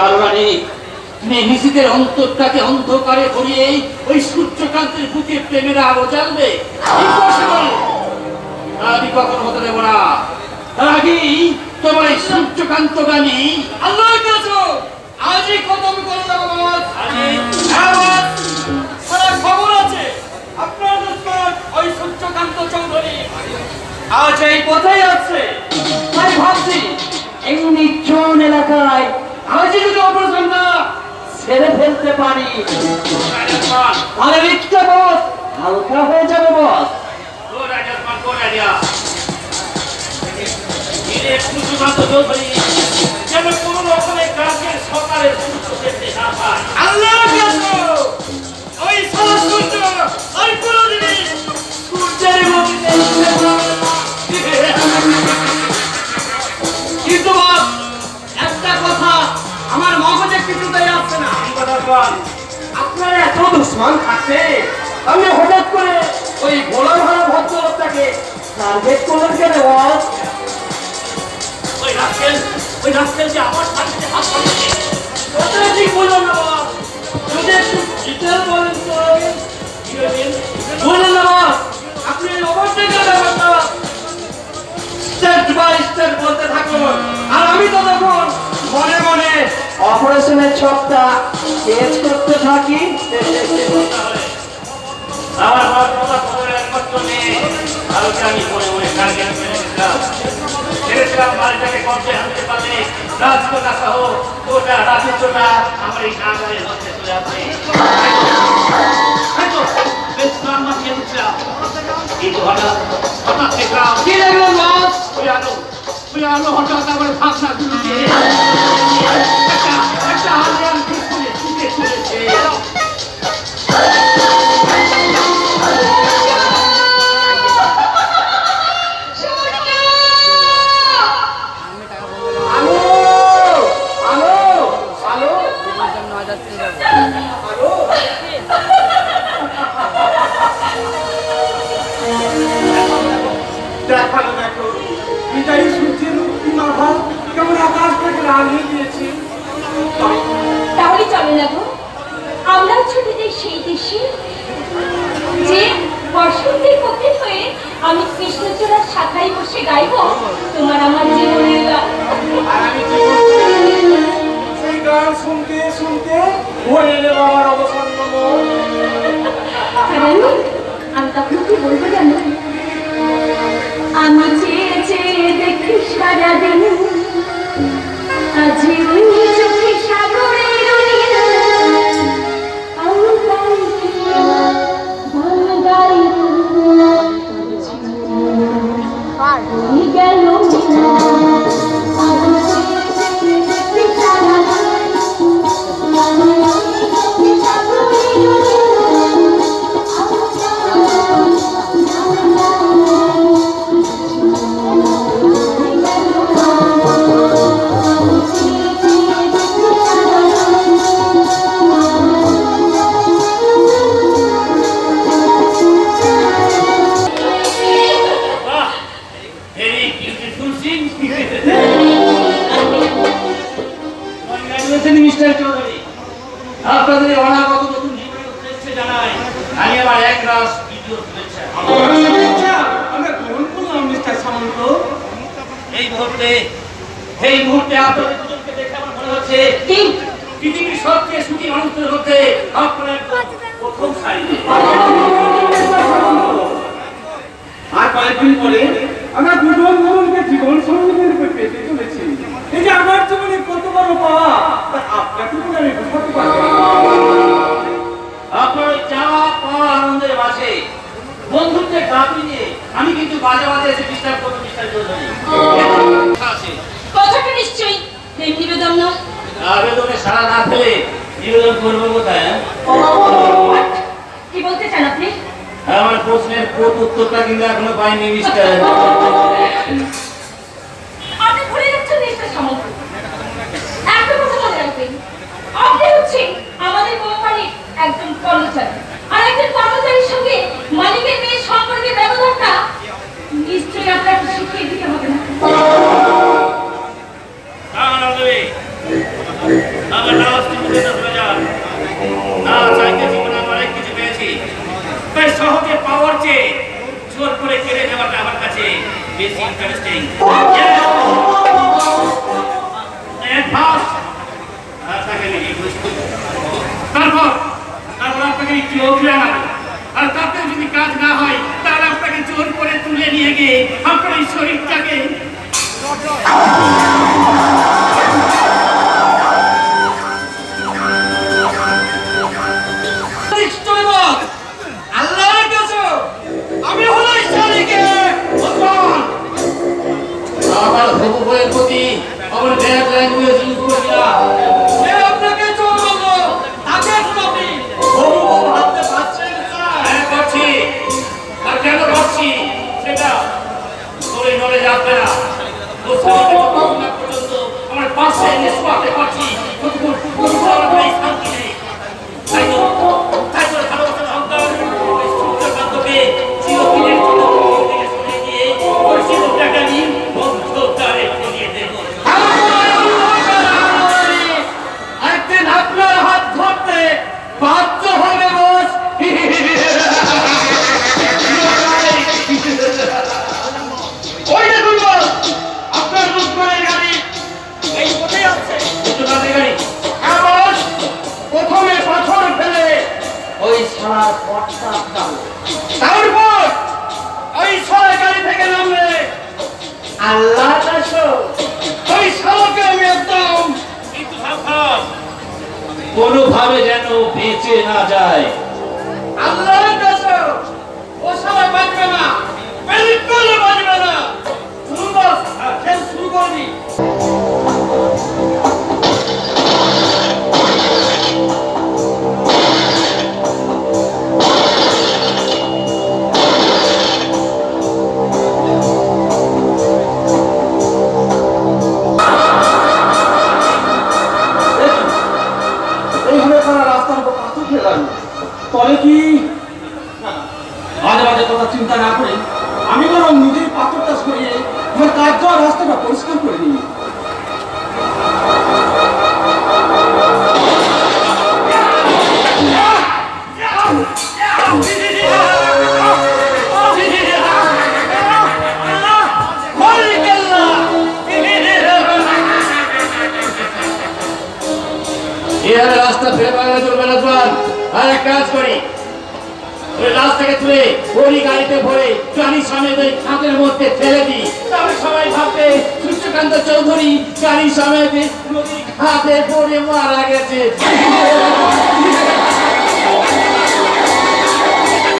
কারণে নিজেদের অন্তরটাকে অন্ধকারে ভরিয়ে ওই সূর্যকান্তের বুকে প্রেমের আলো জ্বালবে! আমি কখনো হতে দেবো না? তার আগেই তোমার এই সূর্যকান্তগামী আল্লাহ আজই খতম করে দেবো হ্যাঁ খবর আছে। আপনার ওই সূর্যকান্ত চৌধুরী। আজ এই পথেই আছে। তাই ভাবছি এই নির্জন এলাকায় আজই যদি অপারেশনটা ছেড়ে ফেলতে পারি। তাহলে রিক্সা বস, হালকা হয়ে যাবে বস। যেন কোনো রকমের কাজের সকালের না কি আপনার এত দুশ্মন থাকতে আমি হঠাৎ করে ওই ভোলা ভাড়া ভদ্রলোকটাকে টার্গেট করলেন কেন তো বললেন আর আমি তো তখন মনে মনে অপারেশনের ছকটা চেঞ্জ করতে থাকি। আমার খবরের একমাত্র মেয়ে কালকে আমি মনে মনে টার্গেট ছেড়েছিলাম মালটাকে কবজে আনতে পারলে রাজকোটা সহ গোটা রাজত্বটা আমার এই মধ্যে চলে আসে। কিন্তু হঠাৎ হঠাৎ দেখলাম কি দেখলেন ওই আলো ওই আলো হঠাৎ আমার ভাবনা গুলোকে একটা একটা হাজার খুলে দেখাল দেখো। বিদায়ী সূর্যের ভাব কেমন আকাশ থেকে রাঙিয়ে দিয়েছে তাহলে চলে না গো আমরাও ছুটে যাই সেই দেশে যে বসন্তের পক্ষে হয়ে আমি কৃষ্ণচূড়ার শাখায় বসে গাইব। তোমার আমার জীবনের গান। আর আমি সেই গান শুনতে শুনতে হয়ে এলো আমার অবসন্ন আমি তখন কি বলব জানো? আমি চেয়ে চেয়ে দেখি সারাদিন আজ ওই চোখে জানাই। আমি আমার এক রাস ভিডিও শুভেচ্ছা। আমরা গ্রহণ করলাম মিস্টার সামন্ত। এই মুহূর্তে এই মুহূর্তে আপনাদের দুজনকে দেখে আমার মনে হচ্ছে পৃথিবীর সবচেয়ে সুখী মানুষদের মধ্যে বন্ধুত্বের নিয়ে আমি কিন্তু মাঝে মাঝে এসে ডিস্টার্ব করব মিস্টার চৌধুরী কথাটা নিশ্চয়ই। নিবেদন নয় আবেদনে সারা না পেলে নিবেদন করব কোথায় হ্যাঁ? কি বলতে চান আপনি? আমার প্রশ্নের কোট উত্তরটা কিন্তু এখনও পাইনি মিস্টার আপনি ভুলে যাচ্ছেন মিস্টার সামন্ত একটা কথা মনে রাখবেন। আপনি হচ্ছেন আমাদের কোম্পানির একজন কর্মচারী। বেশি ফার্স্ট তাকে নিয়ে তারপর তারপর আপনাকে আর তাতে যদি কাজ না হয়, তাহলে আপনাকে জোর করে তুলে নিয়ে গিয়ে আপনার এই শরীরটাকে তারপর ওই থেকে নামলে আল্লাহ ওই সারাকে আমি একদম কোনোভাবে যেন বেঁচে না যায়। আল্লাহর চিন্তা না করে আমি বরং নিজেই পাথরটা সরিয়ে আমার কাজ যাওয়ার রাস্তাটা পরিষ্কার করে নিই। এভাবে আর কাজ করি। ওই থেকে তুলে ওই গাড়িতে ভরে গাড়ির ওই খাতের মধ্যে ফেলে দিই। তাহলে সবাই ভাববে, সূর্যকান্ত চৌধুরী গাড়ির সামনে নদীর খাতে পড়ে মারা গেছে।